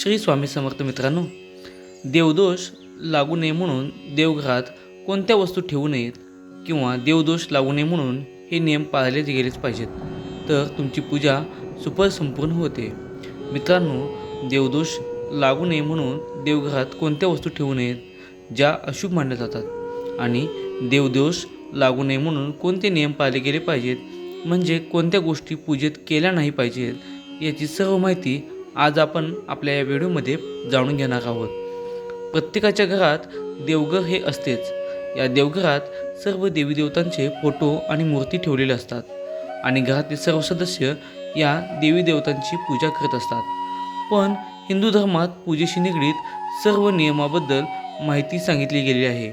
श्री स्वामी समर्थ मित्रांनो देवदोष लागू नये म्हणून देवघरात कोणत्या वस्तू ठेवू नयेत किंवा देवदोष लागू नये म्हणून हे नियम पाळले गेलेच पाहिजेत. तर तुमची पूजा सुपर संपूर्ण होते. मित्रांनो देवदोष लागू नये म्हणून देवघरात कोणत्या वस्तू ठेवू नयेत ज्या अशुभ मानल्या जातात. आणि देवदोष लागू नये म्हणून कोणते नियम पाळले गेले पाहिजेत म्हणजे कोणत्या गोष्टी पूजेत केल्या नाही पाहिजेत याची सर्व माहिती आज आपण आपल्या या व्हिडिओमध्ये जाणून घेणार आहोत. प्रत्येकाच्या घरात देवघर हे असतेच. या देवघरात सर्व देवी देवतांचे फोटो आणि मूर्ती ठेवलेले असतात आणि घरातील सर्व सदस्य या देवी देवतांची पूजा करत असतात. पण हिंदू धर्मात पूजेशी निगडीत सर्व नियमाबद्दल माहिती सांगितली गेली आहे.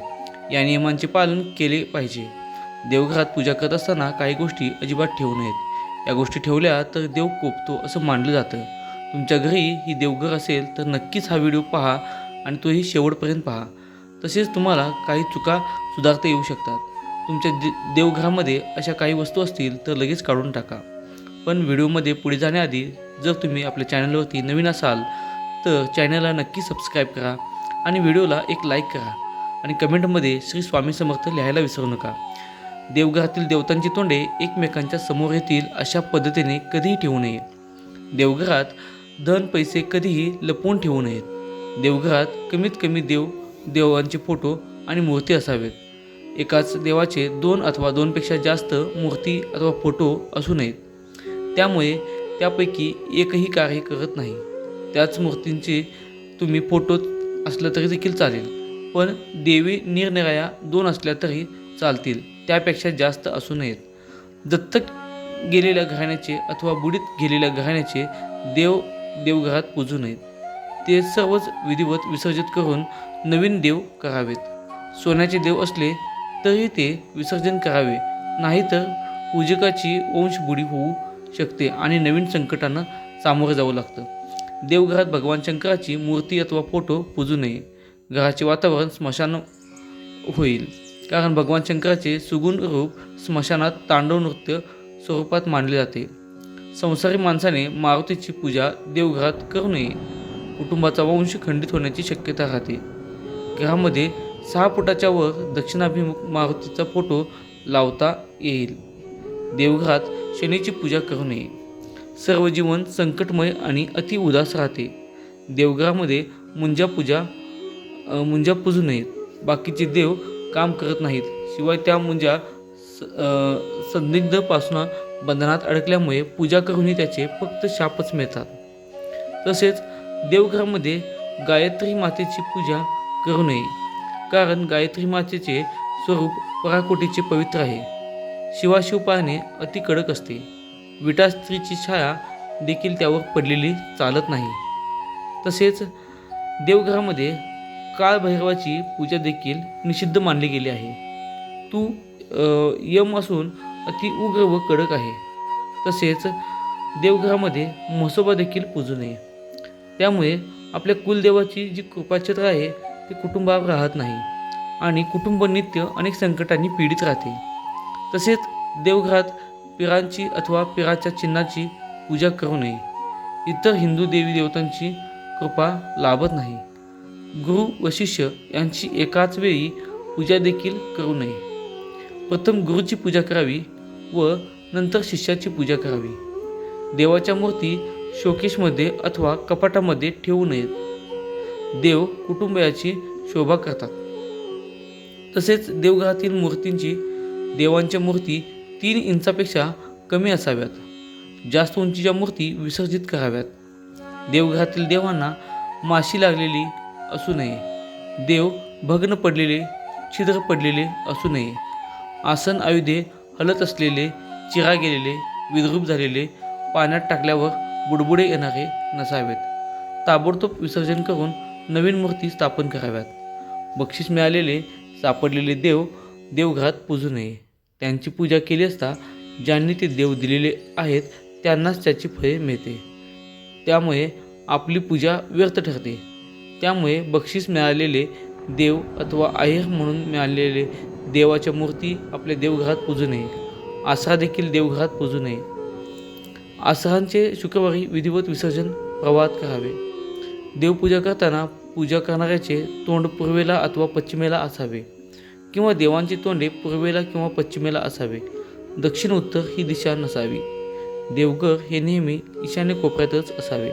या नियमांचे पालन केले पाहिजे. देवघरात पूजा करत असताना काही गोष्टी अजिबात ठेवू नयेत. या गोष्टी ठेवल्या तर देव कोपतो असं मानलं जातं. तुमच्या घरी ही देवघर असेल तर नक्कीच हा व्हिडिओ पहा आणि तोही शेवटपर्यंत पहा. तसेच तुम्हाला काही चुका सुधारता येऊ शकतात. तुमच्या दे देवघरामध्ये अशा काही वस्तू असतील तर लगेच काढून टाका. पण व्हिडिओमध्ये पुढे जाण्याआधी जर तुम्ही आपल्या चॅनलवरती नवीन असाल तर चॅनलला नक्की सबस्क्राईब करा आणि व्हिडिओला एक लाईक करा आणि कमेंटमध्ये श्री स्वामी समर्थ लिहायला विसरू नका. देवघरातील देवतांची तोंडे एकमेकांच्या समोर येतील अशा पद्धतीने कधीही ठेवू नये. देवघरात धन पैसे कधीही लपवून ठेवू नयेत. देवघरात कमीत कमी देव देवांचे फोटो आणि मूर्ती असावेत. एकाच देवाचे दोन अथवा दोनपेक्षा जास्त मूर्ती अथवा फोटो असू नयेत. त्यामुळे त्यापैकी एकही कार्य करत नाही. त्याच मूर्तींचे तुम्ही फोटो असलं तरी देखील चालेल पण देवी निरनिराळ्या दोन असल्या तरी चालतील त्यापेक्षा जास्त असू नयेत. दत्तक गेलेल्या घराण्याचे अथवा बुडीत गेलेल्या घराण्याचे देव देवघरात पूजू नयेत. ते सर्वच विधिवत विसर्जित करून नवीन देव करावेत. सोन्याचे देव असले तरी ते विसर्जन करावे नाहीतर पूजकाची वंशबुडी होऊ शकते आणि नवीन संकटांना सामोरं जावं लागतं. देवघरात भगवान शंकराची मूर्ती अथवा फोटो पूजू नये. घराचे वातावरण स्मशान होईल कारण भगवान शंकराचे सुगुण रूप स्मशानात तांडव नृत्य स्वरूपात मानले जाते. संसारी माणसाने मारुतीची पूजा देवघरात करू नये. कुटुंबाचा वंश खंडित होण्याची शक्यता राहते. घरामध्ये सहा फुटाच्या वर दक्षिणाभिमुख मारुतीचा फोटो लावता येईल. देवघरात शनीची पूजा करू नये. सर्व जीवन संकटमय आणि अति उदास राहते. देवघरामध्ये मुंजा पूजा मुंजा पूजू नयेत. बाकीचे देव काम करत नाहीत. शिवाय त्या मुंजा स- संदिग्धपासून बंधनात अडकल्यामुळे पूजा करूनही त्याचे फक्त शापच मिळतात. तसेच देवघरामध्ये गायत्री मातेची पूजा करू नये कारण गायत्री मातेचे स्वरूप पराकोटीचे पवित्र आहे. शिवाशिव पाहणे अति कडक असते. विटा स्त्रीची छाया देखील त्यावर पडलेली चालत नाही. तसेच देवघरामध्ये काळभैरवाची पूजा देखील निषिद्ध मानली गेली आहे. तू यम असून अति उग्र व कडक आहे. तसेच देवघरामध्ये म्हसोबा देखील पूजू नये. त्यामुळे आपल्या कुलदेवाची जी कृपाछत्र आहे ते कुटुंबावर राहत नाही आणि कुटुंब नित्य अनेक संकटांनी पीडित राहते. तसेच देवघरात पिरांची अथवा पिराच्या चिन्हाची पूजा करू नये. इतर हिंदू देवी देवतांची कृपा लाभत नाही. गुरु व शिष्य यांची एकाच वेळी पूजा देखील करू नये. प्रथम गुरुची पूजा करावी व नंतर शिष्याची पूजा करावी. देवाच्या मूर्ती शोकेशमध्ये अथवा कपाटामध्ये ठेवू नयेत. देव कुटुंबाची शोभा करतात. तसेच देवघरातील मूर्तींची देवांच्या मूर्ती तीन इंचापेक्षा कमी असाव्यात. जास्त उंचीच्या मूर्ती विसर्जित कराव्यात. देवघरातील देवांना माशी लागलेली असू नये. देव भग्न पडलेले छिद्र पडलेले असू नये. आसन आयुधे हलत असलेले चिरा गेलेले विद्रूप झालेले पाण्यात टाकल्यावर बुडबुडे येणारे नसावेत. ताबडतोब विसर्जन करून नवीन मूर्ती स्थापन कराव्यात. बक्षीस मिळालेले सापडलेले देव देवघरात पूजू नये. त्यांची पूजा केली असता ज्यांनी ते देव दिलेले आहेत त्यांनाच त्याची फळे मिळते. त्यामुळे आपली पूजा व्यर्थ ठरते. त्यामुळे बक्षीस मिळालेले देव अथवा आहेर म्हणून मिळालेले देवाच्या मूर्ती आपल्या देवघरात पूजू नये. आसरा देखील देवघरात पूजू नये. आसरांचे शुक्रवारी विधिवत विसर्जन प्रवाहात करावे. देवपूजा करताना पूजा करणाऱ्याचे तोंड पूर्वेला अथवा पश्चिमेला असावे किंवा देवांचे तोंडे पूर्वेला किंवा पश्चिमेला असावे. दक्षिण उत्तर ही दिशा नसावी. देवघर हे नेहमी ईशान्य कोपऱ्यातच असावे.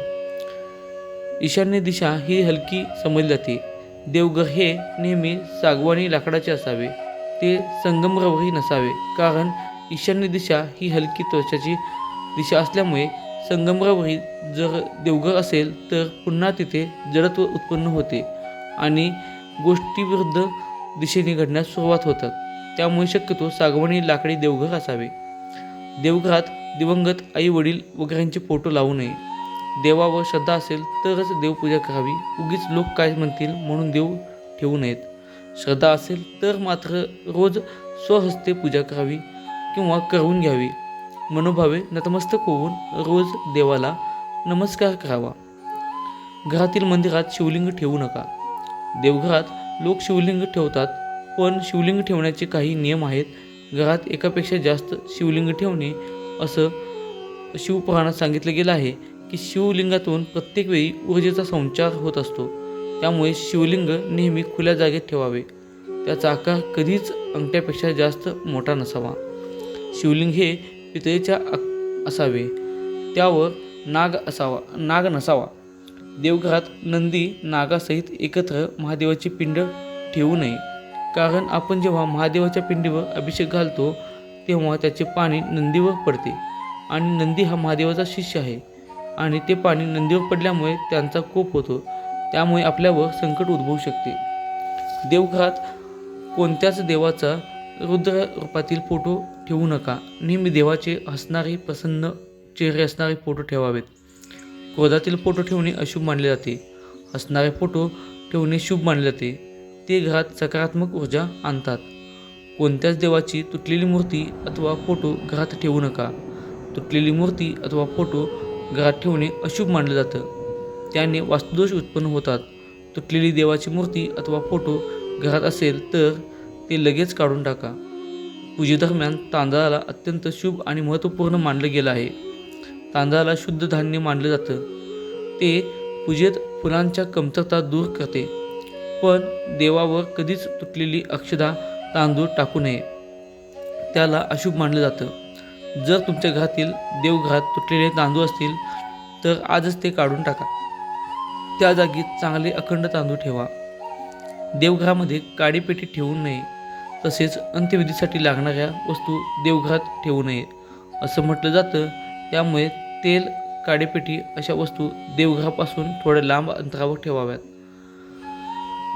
ईशान्य दिशा ही हलकी समजली जाते. देवघर हे नेहमी सागवानी लाकडाचे असावे. ते संगमरवरी नसावे. कारण ईशान्य दिशा ही हलकी त्वचाची दिशा असल्यामुळे संगमरवरी जर देवघर असेल तर पुन्हा तिथे जडत्व उत्पन्न होते आणि गोष्टीविरुद्ध दिशेने घडण्यास सुरुवात होतात. त्यामुळे शक्यतो सागवानी लाकडी देवघर असावे. देवघरात दिवंगत आई वडील वगैरेंचे फोटो लावू नये. देवावर श्रद्धा असेल तरच देवपूजा करावी. उगीच लोक काय म्हणतील म्हणून देव ठेवू नयेत. श्रद्धा असेल तर मात्र रोज स्वहस्ते पूजा करावी किंवा करून घ्यावी. मनोभावे नतमस्तक होऊन रोज देवाला नमस्कार करावा. घरातील मंदिरात शिवलिंग ठेवू नका. देवघरात लोक शिवलिंग ठेवतात पण शिवलिंग ठेवण्याचे काही नियम आहेत. घरात एकापेक्षा जास्त शिवलिंग ठेवणे असं शिवपुराणात सांगितलं गेलं आहे की शिवलिंगातून प्रत्येक वेळी ऊर्जेचा संचार होत असतो. त्यामुळे शिवलिंग नेहमी खुल्या जागेत ठेवावे. त्याचा आकार कधीच अंगठ्यापेक्षा जास्त मोठा नसावा. शिवलिंग हे पितळेच्या असावे. त्यावर नाग असावा नाग नसावा. देवघरात नंदी नागासहित एकत्र महादेवाची पिंड ठेवू नये. कारण आपण जेव्हा महादेवाच्या पिंडीवर अभिषेक घालतो तेव्हा त्याचे पाणी नंदीवर पडते आणि नंदी हा महादेवाचा शिष्य आहे. आणि ते पाणी नंदीवर पडल्यामुळे त्यांचा कोप होतो. त्यामुळे आपल्यावर संकट उद्भवू शकते. देवघरात कोणत्याच देवाचा रुद्र रूपातील फोटो ठेवू नका. नेहमी देवाचे हसणारे प्रसन्न चेहरे असणारे फोटो ठेवावेत. क्रोधातील फोटो ठेवणे अशुभ मानले जाते. हसणारे फोटो ठेवणे शुभ मानले जाते. ते घरात सकारात्मक ऊर्जा आणतात. कोणत्याच देवाची तुटलेली मूर्ती अथवा फोटो घरात ठेवू नका. तुटलेली मूर्ती अथवा फोटो घरात ठेवणे अशुभ मानलं जातं. त्याने वास्तुदोष उत्पन्न होतात. तुटलेली देवाची मूर्ती अथवा फोटो घरात असेल तर ते लगेच काढून टाका. पूजेदरम्यान तांदळाला अत्यंत शुभ आणि महत्त्वपूर्ण मानलं गेलं आहे. तांदळाला शुद्ध धान्य मानलं जातं. ते पूजेत फुलांच्या कमतरता दूर करते. पण देवावर कधीच तुटलेली अक्षदा तांदूळ टाकू नये. त्याला अशुभ मानलं जातं. जर तुमच्या घरातील देवघरात तुटलेले तांदूळ असतील तर आजच ते काढून टाका. त्या जागी चांगले अखंड तांदूळ ठेवा. देवघरामध्ये काडीपेटी ठेवू नये तसेच अंत्यविधीसाठी लागणाऱ्या वस्तू देवघरात ठेवू नयेत असं म्हटलं जातं. त्यामुळे तेल काडीपेटी अशा वस्तू देवघरापासून थोड्या लांब अंतरावर ठेवाव्यात.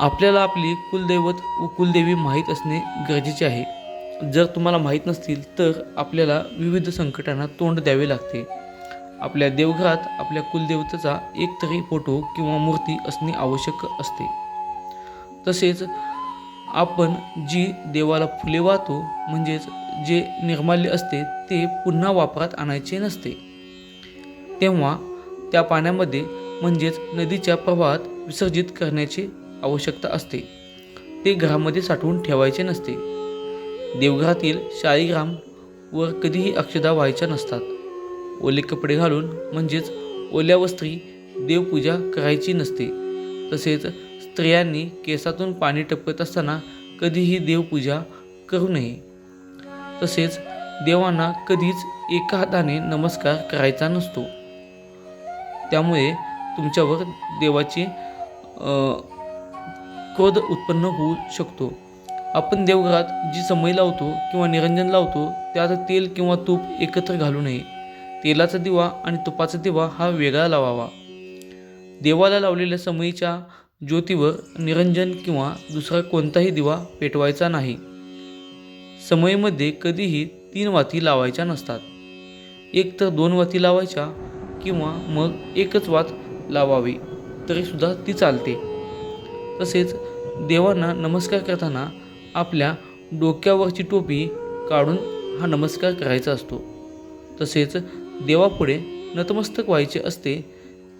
आपल्याला आपली कुलदैवत व कुलदेवी माहीत असणे गरजेचे आहे. जर तुम्हाला माहीत नसतील तर आपल्याला विविध संकटांना तोंड द्यावे लागते. आपल्या देवघरात आपल्या कुलदेवतेचा एक तरी फोटो किंवा मूर्ती असणे आवश्यक असते. तसेच आपण जी देवाला फुले वाहतो म्हणजेच जे निर्माल्य असते ते पुन्हा वापरात आणायचे नसते. तेव्हा त्या पाण्यामध्ये म्हणजेच नदीच्या प्रवाहात विसर्जित करण्याची आवश्यकता असते. ते घरामध्ये साठवून ठेवायचे नसते. देवघरातील शाळीग्राम वर कधीही अक्षदा व्हायच्या नसतात. ओले कपडे घालून म्हणजेच ओल्या वस्त्री देवपूजा करायची नसते. तसेच स्त्रियांनी केसातून पाणी टपकत असताना कधीही देवपूजा करू नये. तसेच देवांना कधीच एका हाताने नमस्कार करायचा नसतो. त्यामुळे तुमच्यावर देवाची क्रोध उत्पन्न होऊ शकतो. आपण देवघरात जी समई लावतो किंवा निरंजन लावतो त्यात तेल किंवा तूप एकत्र घालू नये. तेलाचा दिवा आणि तुपाचा दिवा हा वेगळा लावावा. देवाला लावलेल्या समयीच्या ज्योतीवर निरंजन किंवा दुसरा कोणताही दिवा पेटवायचा नाही. समयीमध्ये कधीही तीन वाती लावायच्या नसतात. एक तर दोन वाती लावायच्या किंवा मग एकच वात लावावी तरीसुद्धा ती चालते. तसेच देवांना नमस्कार करताना आपल्या डोक्यावरची टोपी काढून हा नमस्कार करायचा असतो. तसेच देवापुढे नतमस्तक व्हायचे असते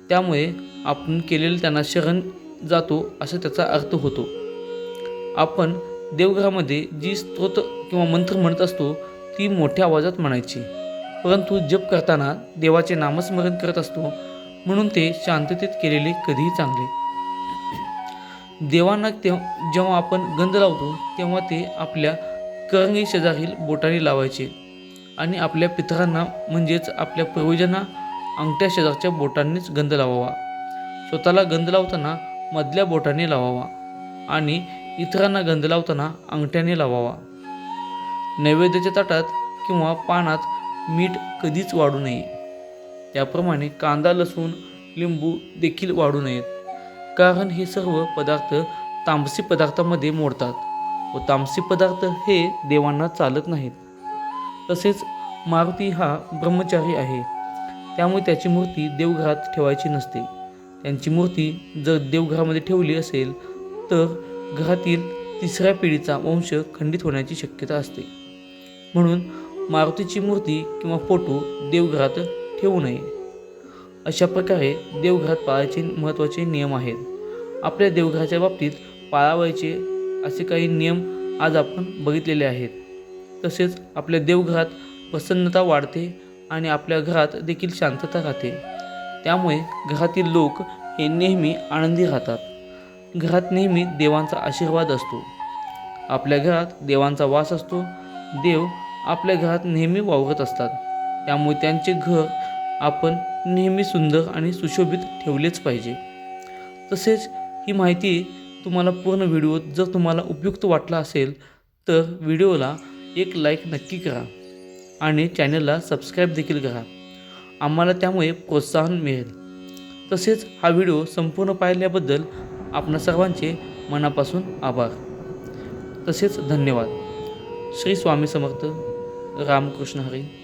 त्यामुळे आपण केलेलं त्यांना शरण जातो असा त्याचा अर्थ होतो. आपण देवघरामध्ये जी स्तोत्र किंवा मंत्र म्हणत असतो ती मोठ्या आवाजात म्हणायची. परंतु जप करताना देवाचे नामस्मरण करत असतो म्हणून ते शांततेत केलेले कधीही चांगले. देवांना तेव जेव्हा आपण गंध लावतो तेव्हा ते आपल्या करंगी शेजारील बोटाने लावायचे. आणि आपल्या पितरांना म्हणजेच आपल्या पूर्वजांना अंगठ्या शेजारच्या बोटांनीच गंध लावावा. स्वतःला गंध लावताना मधल्या बोटाने लावावा आणि इतरांना गंध लावताना अंगठ्याने लावावा. नैवेद्याच्या ताटात किंवा पानात मीठ कधीच वाढू नये. त्याप्रमाणे कांदा लसूण लिंबू देखील वाढू नयेत. कारण हे सर्व पदार्थ तामसी पदार्थामध्ये मोडतात व तामसी पदार्थ हे देवांना चालत नाहीत. तसेच मारुती हा ब्रह्मचारी आहे. त्यामुळे त्याची मूर्ती देवघरात ठेवायची नसते. त्यांची मूर्ती जर देवघरामध्ये ठेवली असेल तर घरातील तिसऱ्या पिढीचा वंश खंडित होण्याची शक्यता असते. म्हणून मारुतीची मूर्ती किंवा फोटो देवघरात ठेवू नये. अशा प्रकारे देवघरात पाळायचे महत्त्वाचे नियम आहेत. आपल्या देवघराच्या बाबतीत पाळावायचे असे काही नियम आज आपण बघितलेले आहेत. तसेच आपल्या देवघरात प्रसन्नता वाढते आणि आपल्या घरात देखील शांतता राहते. त्यामुळे घरातील लोक हे नेहमी आनंदी राहतात. घरात नेहमी देवांचा आशीर्वाद असतो. आपल्या घरात देवांचा वास असतो. देव आपल्या घरात नेहमी वावरत असतात. त्यामुळे त्यांचे घर आपण नेहमी सुंदर आणि सुशोभित ठेवलेच पाहिजे. तसेच ही माहिती तुम्हाला पूर्ण व्हिडिओ जर तुम्हाला उपयुक्त वाटला असेल तर व्हिडिओला एक लाईक नक्की करा आणि चॅनलला सबस्क्राईब देखील करा. आम्हाला त्यामुळे प्रोत्साहन मिळेल. तसेच हा व्हिडिओ संपूर्ण पाहिल्याबद्दल आपणा सर्वांचे मनापासून आभार. तसेच धन्यवाद. श्री स्वामी समर्थ. रामकृष्ण हरी.